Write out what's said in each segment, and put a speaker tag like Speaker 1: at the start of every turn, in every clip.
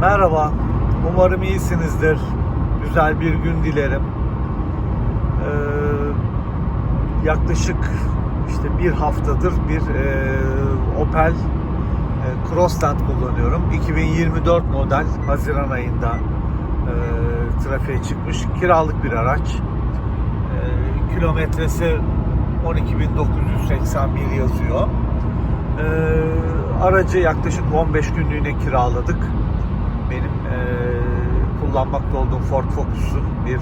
Speaker 1: Merhaba, umarım iyisinizdir. Güzel bir gün dilerim. Ee, yaklaşık işte bir haftadır bir e, Opel e, Crossland kullanıyorum. 2024 model Haziran ayında e, trafiğe çıkmış. Kiralık bir araç. E, kilometresi 12.981 yazıyor. Ee, aracı yaklaşık 15 günlüğüne kiraladık. E, kullanmakta olduğum Ford Focus'un bir e,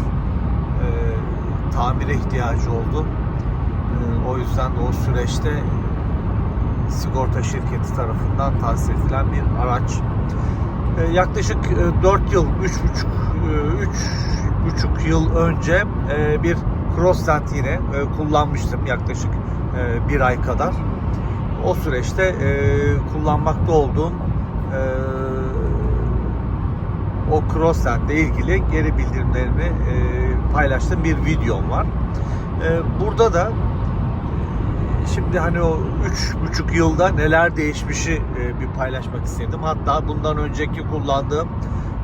Speaker 1: tamire ihtiyacı oldu. E, o yüzden de o süreçte sigorta şirketi tarafından tahsis edilen bir araç. E, yaklaşık e, 4 yıl, 3,5 e, 3,5 yıl önce e, bir Crossland yine e, kullanmıştım yaklaşık e, bir ay kadar o süreçte e, kullanmakta olduğum e, o Crossland ile ilgili geri bildirimlerimi e, paylaştığım bir videom var. E, burada da e, şimdi hani o üç buçuk yılda neler değişmişi e, bir paylaşmak istedim. Hatta bundan önceki kullandığım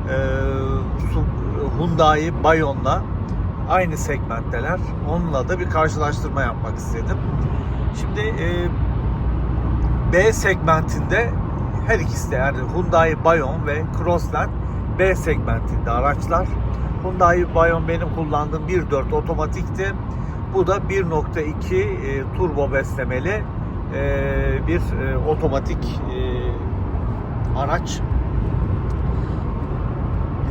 Speaker 1: e, Hyundai Bayon'la aynı segmentteler. Onunla da bir karşılaştırma yapmak istedim. Şimdi e, B segmentinde her ikisi de yani Hyundai Bayon ve Crossland B segmentinde araçlar. Hyundai Bayon benim kullandığım 1.4 otomatikti. Bu da 1.2 e, turbo beslemeli e, bir e, otomatik e, araç.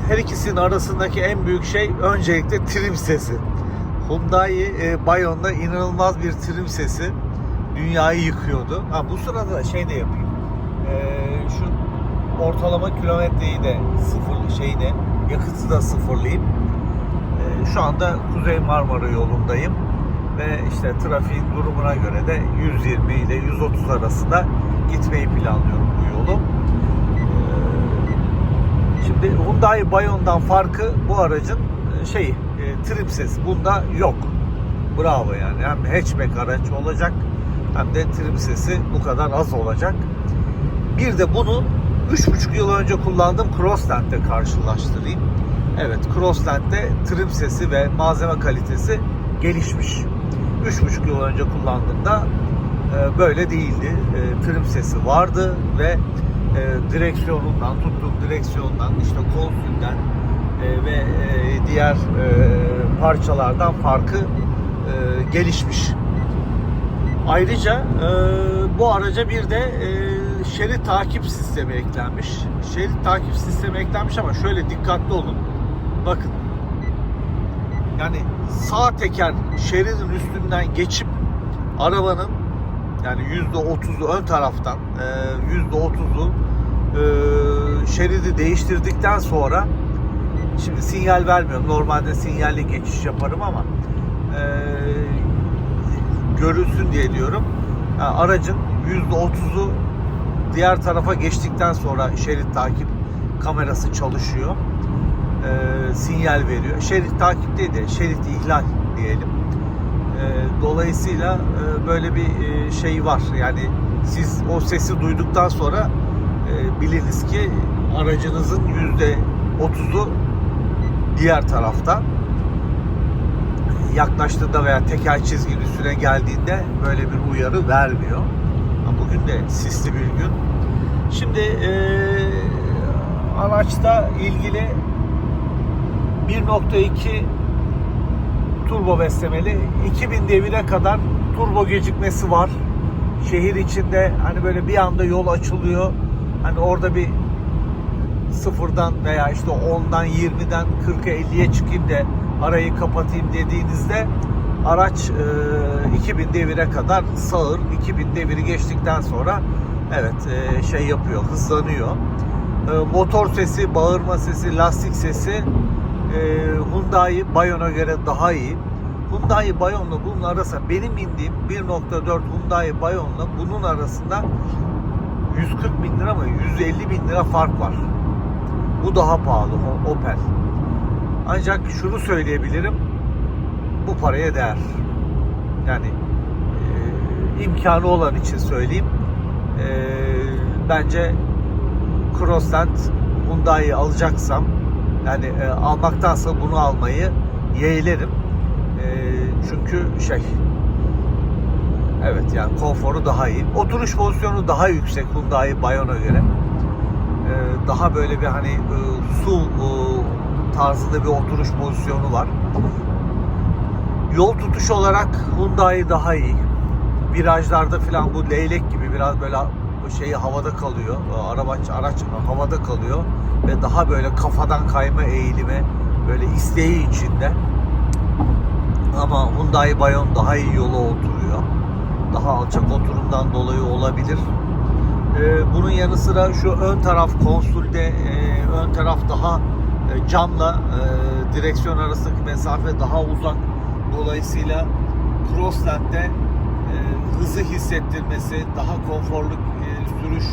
Speaker 1: Her ikisinin arasındaki en büyük şey öncelikle trim sesi. Hyundai e, Bayon'da inanılmaz bir trim sesi dünyayı yıkıyordu. Ha bu sırada da şey de yapayım. Ortalama kilometreyi de sıfır şeyde yakıtı da sıfırlayayım. Ee, şu anda Kuzey Marmara yolundayım ve işte trafiğin durumuna göre de 120 ile 130 arasında gitmeyi planlıyorum bu yolu. Ee, şimdi Hyundai Bayon'dan farkı bu aracın e, şeyi e, trim sesi. Bunda yok. Bravo yani. Hem hatchback araç olacak hem de trim sesi bu kadar az olacak. Bir de bunu 3,5 yıl önce kullandığım Crossland'de karşılaştırayım. Evet Crossland'de trim sesi ve malzeme kalitesi gelişmiş. 3,5 yıl önce kullandığımda e, böyle değildi. E, trim sesi vardı ve e, direksiyonundan, tuttuğum direksiyondan, işte koltuğundan e, ve e, diğer e, parçalardan farkı e, gelişmiş. Ayrıca e, bu araca bir de e, şerit takip sistemi eklenmiş. Şerit takip sistemi eklenmiş ama şöyle dikkatli olun. Bakın. Yani sağ teker şeridin üstünden geçip arabanın yani yüzde otuzu ön taraftan e, yüzde otuzu e, şeridi değiştirdikten sonra şimdi sinyal vermiyorum. Normalde sinyalle geçiş yaparım ama e, görülsün diye diyorum. Yani aracın %30'u diğer tarafa geçtikten sonra şerit takip kamerası çalışıyor. Ee, sinyal veriyor. Şerit takip değil de şerit ihlal diyelim. Ee, dolayısıyla e, böyle bir e, şey var. Yani siz o sesi duyduktan sonra e, biliniz ki aracınızın %30'u diğer tarafta yaklaştığında veya teker çizginin üstüne geldiğinde böyle bir uyarı vermiyor. Bugün de sisli bir gün. Şimdi eee araçta ilgili 1.2 turbo beslemeli 2000 devire kadar turbo gecikmesi var. Şehir içinde hani böyle bir anda yol açılıyor. Hani orada bir sıfırdan veya işte 10'dan 20'den 40'a 50'ye çıkayım da arayı kapatayım dediğinizde araç e, 2000 devire kadar sağır. 2000 deviri geçtikten sonra evet e, şey yapıyor, hızlanıyor. E, motor sesi, bağırma sesi, lastik sesi e, Hyundai Bayon'a göre daha iyi. Hyundai Bayon'la bunun arasında benim indiğim 1.4 Hyundai Bayon'la bunun arasında 140 bin lira mı 150 bin lira fark var. Bu daha pahalı Opel. Ancak şunu söyleyebilirim. Bu paraya değer. Yani e, imkanı olan için söyleyeyim. E, bence Crossland Hyundai'yi alacaksam yani e, almaktansa bunu almayı yeğlerim. E, çünkü şey evet yani konforu daha iyi. Oturuş pozisyonu daha yüksek Hyundai Bayon'a göre. E, daha böyle bir hani e, su e, tarzında bir oturuş pozisyonu var. Yol tutuş olarak Hyundai daha iyi. Virajlarda falan bu leylek gibi biraz böyle şeyi havada kalıyor. Araba araç havada kalıyor ve daha böyle kafadan kayma eğilimi böyle isteği içinde. Ama Hyundai Bayon daha iyi yola oturuyor. Daha alçak oturumdan dolayı olabilir. Ee, bunun yanı sıra şu ön taraf konsulde e, ön taraf daha e, camla e, direksiyon arasındaki mesafe daha uzak. Dolayısıyla Crossland'de e, hızı hissettirmesi, daha konforlu e, sürüş,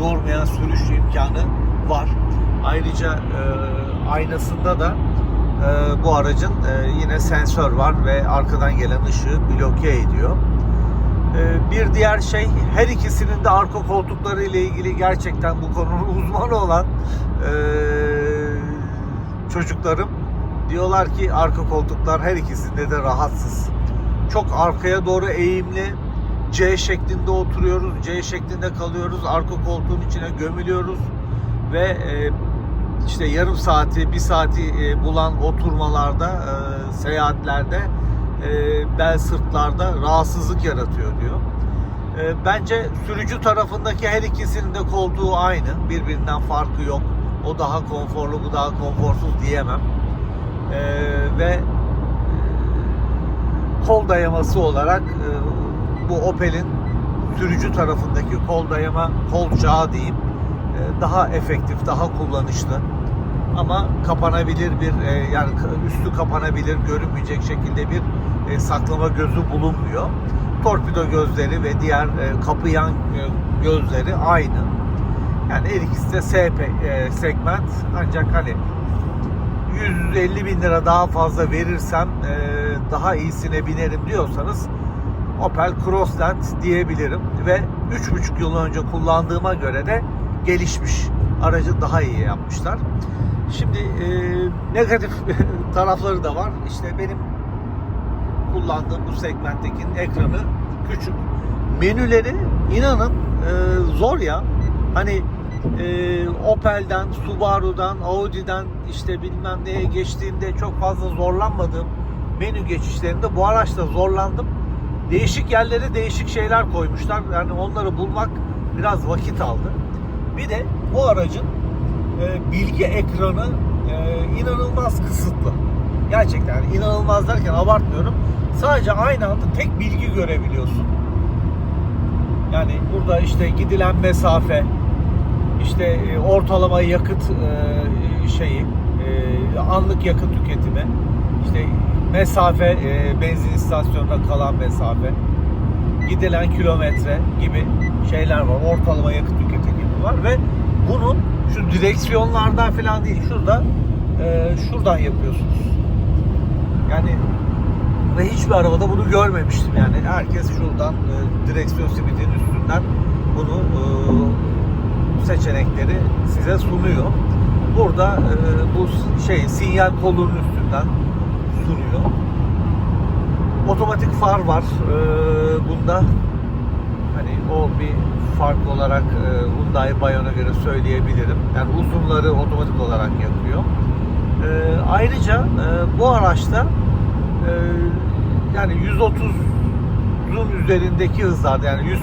Speaker 1: yormayan sürüş imkanı var. Ayrıca e, aynasında da e, bu aracın e, yine sensör var ve arkadan gelen ışığı bloke ediyor. E, bir diğer şey her ikisinin de arka koltukları ile ilgili gerçekten bu konunun uzmanı olan e, çocuklarım diyorlar ki arka koltuklar her ikisinde de rahatsız. Çok arkaya doğru eğimli C şeklinde oturuyoruz, C şeklinde kalıyoruz, arka koltuğun içine gömülüyoruz ve e, işte yarım saati, bir saati e, bulan oturmalarda, e, seyahatlerde e, bel sırtlarda rahatsızlık yaratıyor diyor. E, bence sürücü tarafındaki her ikisinin de koltuğu aynı. Birbirinden farkı yok. O daha konforlu, bu daha konforsuz diyemem. E, ve e, kol dayaması olarak e, bu Opel'in sürücü tarafındaki kol dayama kolçağı diyeyim e, daha efektif, daha kullanışlı. Ama kapanabilir bir e, yani üstü kapanabilir, görünmeyecek şekilde bir e, saklama gözü bulunmuyor. Torpido gözleri ve diğer kapı yan gözleri aynı. Yani her ikisi de S segment ancak hani 150 bin lira daha fazla verirsem daha iyisine binerim diyorsanız Opel Crossland diyebilirim ve 3,5 yıl önce kullandığıma göre de gelişmiş. Aracı daha iyi yapmışlar. Şimdi e, negatif tarafları da var. İşte benim kullandığım bu segmentteki ekranı küçük. Menüleri inanın e, zor ya. Hani e, Opel'den, Subaru'dan, Audi'den işte bilmem neye geçtiğimde çok fazla zorlanmadığım menü geçişlerinde bu araçta zorlandım. Değişik yerlere değişik şeyler koymuşlar. Yani onları bulmak biraz vakit aldı. Bir de bu aracın e, bilgi ekranı e, inanılmaz kısıtlı. Gerçekten yani inanılmaz derken abartmıyorum. Sadece aynı anda tek bilgi görebiliyorsun. Yani burada işte gidilen mesafe, işte e, ortalama yakıt e, şeyi, e, anlık yakıt tüketimi, işte mesafe, benzin istasyonuna kalan mesafe, gidilen kilometre gibi şeyler var. Ortalama yakıt tüketimi var ve bunun şu direksiyonlardan falan değil, şurada şuradan yapıyorsunuz. Yani ve hiçbir arabada bunu görmemiştim yani. Herkes şuradan direksiyon simidinin üstünden bunu seçenekleri size sunuyor. Burada e, bu şey sinyal kolunun üstünden sunuyor. Otomatik far var. E, bunda hani o bir fark olarak e, Hyundai Bayon'a göre söyleyebilirim. Yani uzunları otomatik olarak yakıyor. E, ayrıca e, bu araçta e, yani 130'un üzerindeki hızlarda yani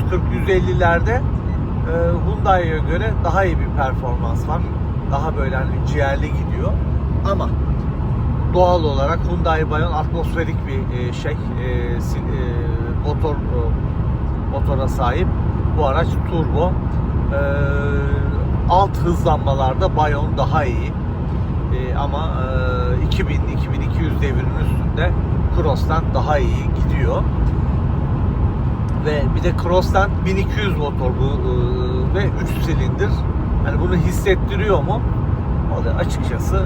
Speaker 1: 140-150'lerde e, Hyundai'ye göre daha iyi bir performans var. Daha böyle hani ciğerli gidiyor. Ama doğal olarak Hyundai Bayon atmosferik bir e, şey e, e, motor motora sahip. Bu araç turbo. E, alt hızlanmalarda Bayon daha iyi. Ama e, 2000-2200 devirinin üstünde Crossland daha iyi gidiyor. Ve bir de Crossland 1200 motor bu e, ve 3 silindir. Yani bunu hissettiriyor mu? O da açıkçası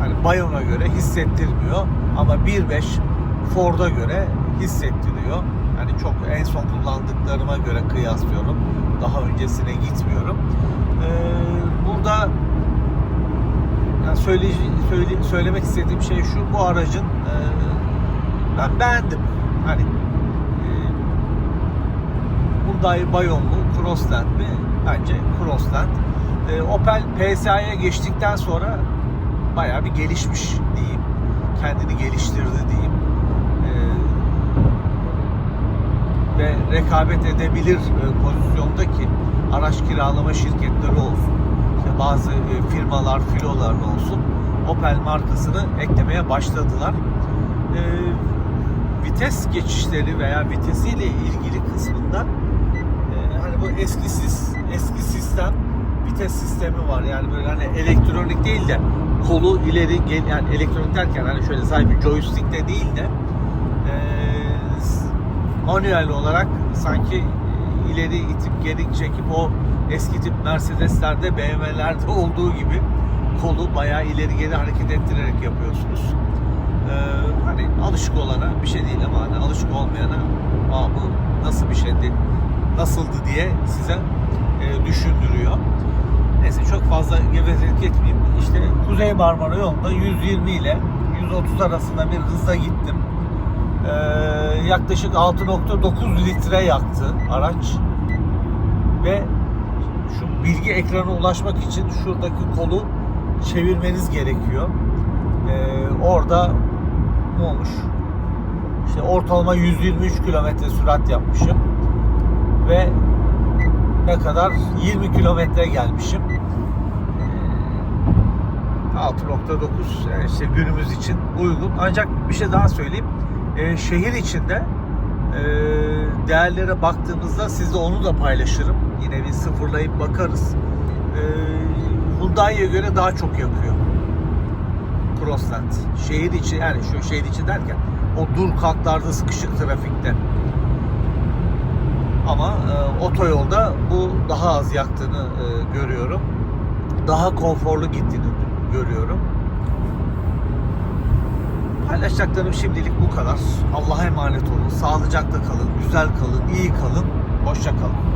Speaker 1: hani Bayon'a göre hissettirmiyor ama 1.5 Ford'a göre hissettiriyor. Yani çok en son kullandıklarıma göre kıyaslıyorum. Daha öncesine gitmiyorum. Ee, burada söyle, söyle, söylemek istediğim şey şu. Bu aracın e, ben beğendim. Hani e, Hyundai Bayon mu, Crossland mi? Bence Crossland. E, Opel PSA'ya geçtikten sonra bayağı bir gelişmiş diyeyim. Kendini geliştirdi diyeyim. E, ve rekabet edebilir e, pozisyondaki araç kiralama şirketleri olsun. Bazı e, firmalar, filolar olsun. Opel markasını eklemeye başladılar. E, vites geçişleri veya vitesiyle ilgili kısmında bu eski sis, eski sistem vites sistemi var. Yani böyle hani elektronik değil de kolu ileri gel yani elektronik derken hani şöyle sadece joystick de değil de e, manuel olarak sanki ileri itip geri çekip o eski tip Mercedes'lerde BMW'lerde olduğu gibi kolu bayağı ileri geri hareket ettirerek yapıyorsunuz. Ee, hani alışık olana bir şey değil ama hani alışık olmayana Aa, bu nasıl bir şeydi nasıldı diye size e, düşündürüyor. Neyse çok fazla gevezelik etmeyeyim. İşte Kuzey Marmara yolunda 120 ile 130 arasında bir hızla gittim. Ee, yaklaşık 6.9 litre yaktı araç ve şu bilgi ekrana ulaşmak için şuradaki kolu çevirmeniz gerekiyor. Ee, orada ne olmuş? İşte ortalama 123 kilometre sürat yapmışım ve ne kadar 20 kilometre gelmişim. Ee, 6.9 yani işte günümüz için uygun. Ancak bir şey daha söyleyeyim. Ee, şehir içinde e, değerlere baktığımızda sizle onu da paylaşırım. Yine bir sıfırlayıp bakarız. Ee, Hyundai'ye göre daha çok yakıyor. Crossland. Şehir içi yani şu şehir içi derken o dur kalklarda sıkışık trafikte. Ama e, otoyolda bu daha az yaktığını e, görüyorum. Daha konforlu gittiğini görüyorum. Paylaşacaklarım şimdilik bu kadar. Allah'a emanet olun. Sağlıcakla kalın, güzel kalın, iyi kalın. Hoşça kalın.